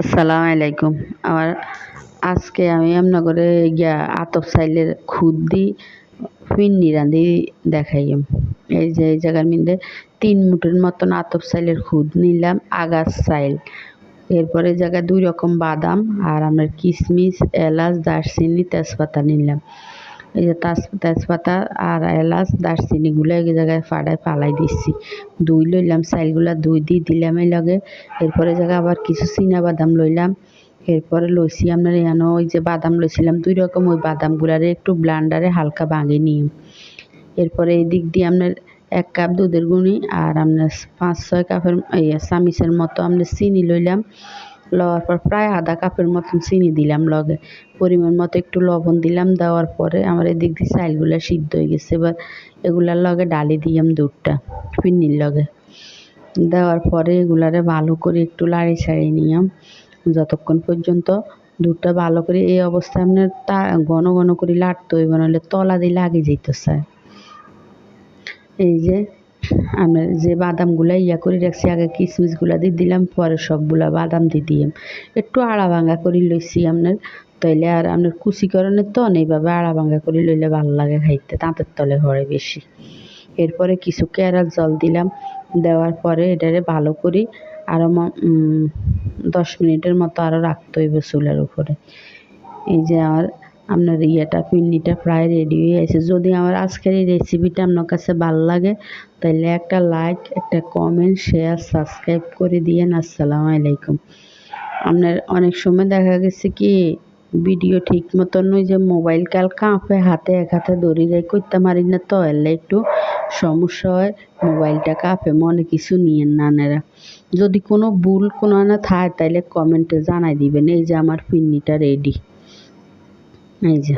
আসসালামু আলাইকুম। আমার আজকে আমি আমনগরে গিয়া আতপ সাইলের খুদ দি ফিন্নি রাঁধি দেখাইম এই যে, এই জায়গার মধ্যে তিন মুঠের মতন আতপ সাইলের খুদ নিলাম, আগাছ সাইল। এরপরে জায়গায় দুই রকম বাদাম আর আমরা কিশমিশ এলাচ, দারচিনি, তেজপাতা নিলাম। এই যে তেজপাতা আর এলাচ দারচিনিগুলো এক জায়গায় ফাড়ায় ফালাই দিচ্ছি। দুই লইলাম চাইলগুলা দুই দিয়ে দিলাম এই লগে। এরপরে জায়গায় আবার কিছু বাদাম লইলাম। এরপরে লইছি আপনার এখানে ওই যে বাদাম লইছিলাম, দুই রকম ওই বাদামগুলারে একটু ব্লান্ডারে হালকা ভাঙে নিই এরপরে এই দিক দিয়ে আপনার এক কাপ দুধের গুঁড়ি আর আপনার পাঁচ, ছয় কাপের এই চামিচের মতো আপনার চিনি লইলাম। লওয়ার পর প্রায় আধা কাপের মতন চিনি দিলাম লগে। পরিমাণ মতো একটু লবণ দিলাম, দেওয়ার পরে আমার এদিক দিয়ে চাইলগুলো সিদ্ধ হয়ে গেছে। এবার এগুলার লগে ডালি দিলাম দুধটা, পিন্নির লগে। দেওয়ার পরে এগুলারে ভালো করে একটু লাড়ি ছাড়িয়ে নিলাম যতক্ষণ পর্যন্ত দুধটা ভালো করে এই অবস্থায় আপনার তা ঘন ঘন করে লাড়তে হইব নাহলে তলা দিয়ে লাগে যেতেছে এই যে আমরা যে বাদামগুলা ইয়া করে রাখছি, আগে কিশমিশগুলা দিয়ে দিলাম, পরে সবগুলা বাদাম দিয়ে দিলাম একটু আড়া ভাঙা করে লইছি আপনার, তাইলে আর আপনার কুচিকরণের তো এইভাবে আড়া ভাঙা করে লইলে ভালো লাগে খাইতে, তাঁতের তলে হরে বেশি। এরপরে কিছু কেরার জল দিলাম, দেওয়ার পরে এটারে ভালো করে আরও দশ মিনিটের মতো আরও রাখতে হইব চুলার উপরে। এই যে আমার আপনার ইয়েটা, পিন্নিটা প্রায় রেডি হয়ে আছে যদি আমার আজকের এই রেসিপিটা আপনার কাছে ভালো লাগে তাহলে একটা লাইক একটা কমেন্ট শেয়ার সাবস্ক্রাইব করে দিয়েন। আসসালামু আলাইকুম। আপনার অনেক সময় দেখা গেছে কি ভিডিও ঠিক মতন ওই যে মোবাইল কাল কাঁপে, হাতে এক হাতে দড়ি যাই করতে পারি না তো, এলে একটু সমস্যা হয় মোবাইলটা কাঁপে, মনে কিছু নিয়েন না নেরা যদি কোনো ভুল কোনো না থাকে, তাইলে কমেন্টে জানাই দিবেন, এই যে আমার পিন্নিটা রেডি এই যে।